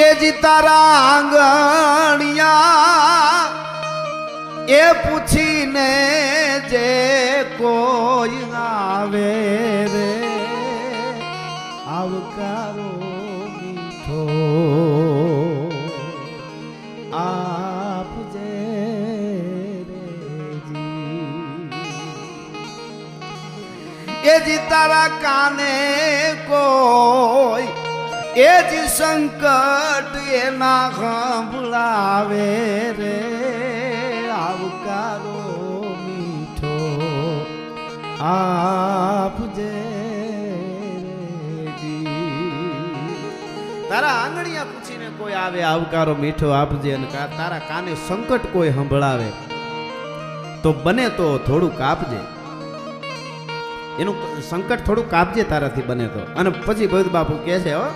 એ જી તારા આંગણિયા? એ પૂછીને જે કોઈ આવે રે? આવકારો મીઠો આપજે રેજી એ જી તારા કાને કોઈ એ જ સંકટ એના સંભળાવે રે. આવકારો મીઠો આપજે તારા આંગણિયા પૂછીને કોઈ આવે, આવકારો મીઠો આપજે અને તારા કાને સંકટ કોઈ સંભળાવે, તો બને તો થોડું કાપજે. એનું સંકટ થોડું કાપજે તારાથી બને તો. અને પછી ભગત બાપુ કહે છે, હો